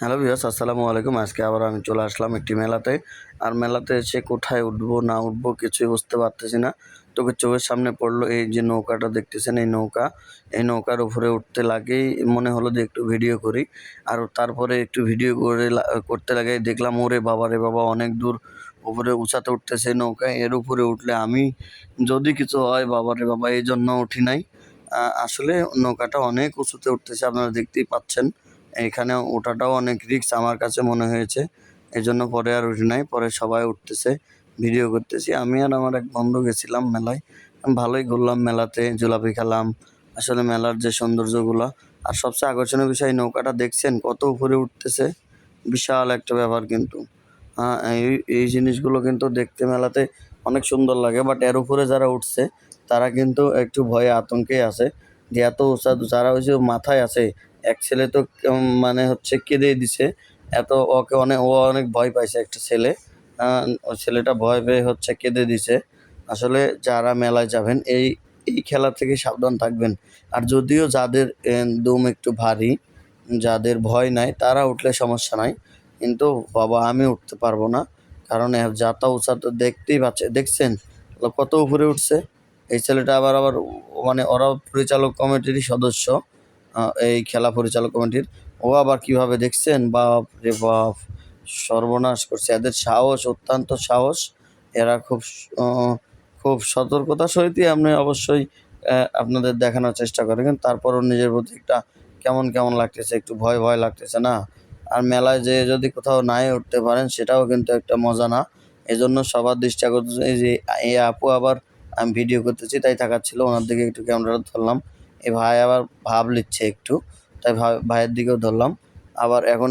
Hello viewers, আসসালামু আলাইকুম। আজকে আবার আমি চলে আসলাম একটি মেলাতে। আর মেলাতে এসে কোথায় উঠবো, না উঠবো কিছুই বুঝতে পারতেছি না। তোকে চোখের সামনে পড়ল এই যে নৌকাটা, দেখতেছেন এই নৌকা? এই নৌকার উপরে উঠতে লাগেই মনে হলো যে একটু ভিডিও করি। আর তারপরে একটু ভিডিও করে করতে লাগে দেখলাম, ওরে বাবা রে বাবা, অনেক দূর উপরে উঁচাতে উঠতেছে নৌকা এর উপরে উঠলে আমি যদি কিছু হয়, বাবা রে বাবা, এই জন্য উঠি নাই। আসলে নৌকাটা অনেক উঁচুতে উঠতেছে, আপনারা দেখতেই পাচ্ছেন। এখানে ওঠাটাও অনেক রিস্ক আমার কাছে মনে হয়েছে। এই জন্য পরে আর উঠি নাই, পরে সবাই উঠতেছে, ভিডিও করতেছি। আমি আর আমার এক বন্ধু গেছিলাম মেলায়, ভালোই ঘুরলাম মেলাতে, জুলাপি খেলাম। আসলে মেলার যে সৌন্দর্যগুলো, আর সবচেয়ে আকর্ষণীয় বিষয় নৌকাটা দেখছেন, কত উপরে উঠতেছে? বিশাল একটা ব্যাপার কিন্তু। হ্যাঁ এই এই জিনিসগুলো কিন্তু দেখতে মেলাতে অনেক সুন্দর লাগে বাট এর উপরে যারা উঠছে, তারা কিন্তু একটু ভয়ে আতঙ্কে আছে। যে এত যারা ওই যে মাথায় আছে এক ছেলে তো মানে হচ্ছে কেঁদে দিছে। এত ওকে অনেক, ও অনেক ভয় পাইছে একটা ছেলে। ওই ছেলেটা ভয় পেয়ে হচ্ছে কেঁদে দিছে। আসলে যারা মেলায় যাবেন, এই এই খেলা থেকে সাবধান থাকবেন। আর যদিও যাদের দম একটু ভারী, যাদের ভয় নাই, তারা উঠলে সমস্যা নাই। কিন্তু বাবা, আমি উঠতে পারব না। কারণ যাতা উঁচা তো দেখতেই পাচ্ছে। দেখছেন? কত উপরে উঠছে? এই ছেলেটা আবার আবার মানে ওরাও পরিচালক কমিটিরই সদস্য। এই খেলা পরিচালক কমিটির। ও আবার কীভাবে দেখছেন? বাপ রে বাপ, সর্বনাশ করছে। এদের সাহস, অত্যন্ত সাহস। এরা খুব খুব সতর্কতার সহিতই আপনি অবশ্যই আপনাদের দেখানোর চেষ্টা করেন কিন্তু তারপরও নিজের প্রতি একটা কেমন কেমন লাগতেছে? একটু ভয় ভয় লাগতেছে না? আর মেলায় যে যদি কোথাও নাই উঠতে পারেন, সেটাও কিন্তু একটা মজা না। এজন্য সবার দৃষ্টি আকর্ষণ এই যে, এই আপু আবার আমি ভিডিও করতেছি, তাই থাকাচ্ছিল ওনার দিকে একটু ক্যামেরাটা ধরলাম। এই ভাই আবার ভাব লিচ্ছে একটু তাই ভাই- ভাইয়ের দিকেও ধরলাম। আবার এখন